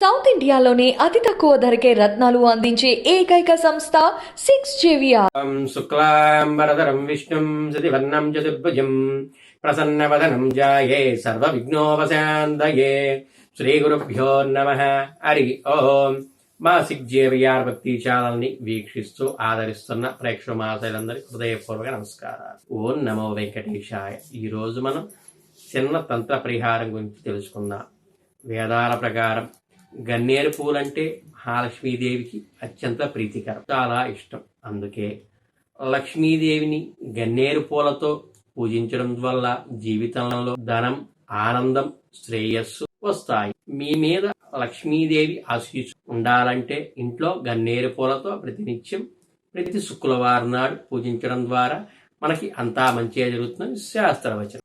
South ఇండియాలోనే అతి తక్కువ ధరకే రత్నాలు అందించే ఏకైక సంస్థ సిక్స్ జేవిఆర్ ం. శుక్లాంబరధరం విష్ణుం శతివర్ణం చతుర్భుజం ప్రసన్నవదనం జాయే సర్వవిఘ్నోపశాంతయే శ్రీగురుభ్యో నమ హరి ఓం మా సిగ్జేవిఆర్ భక్తి ఛానల్ని వీక్షిస్తూ ఆదరిస్తున్న ప్రేక్షక మాసలందరికీ హృదయపూర్వక నమస్కారాలు ఓం నమో వెంకటేశాయ ఈ రోజు మనం చిన్న తంత్ర పరిహారం గురించి తెలుసుకుందాం। వేదాల ప్రకారం గన్నేరు పూలంటే మహాలక్ష్మీదేవికి అత్యంత ప్రీతికరం. చాలా ఇష్టం. అందుకే లక్ష్మీదేవిని గన్నేరు పూలతో పూజించడం వల్ల జీవితంలో ధనం ఆనందం శ్రేయస్సు వస్తాయి. మీ మీద లక్ష్మీదేవి ఆశీస్సు ఉండాలంటే ఇంట్లో గన్నేరు పూలతో ప్రతినిత్యం ప్రతి శుక్రవారం నాడు పూజించడం ద్వారా మనకి అంతా మంచిగా జరుగుతుందని శాస్త్రవచనం.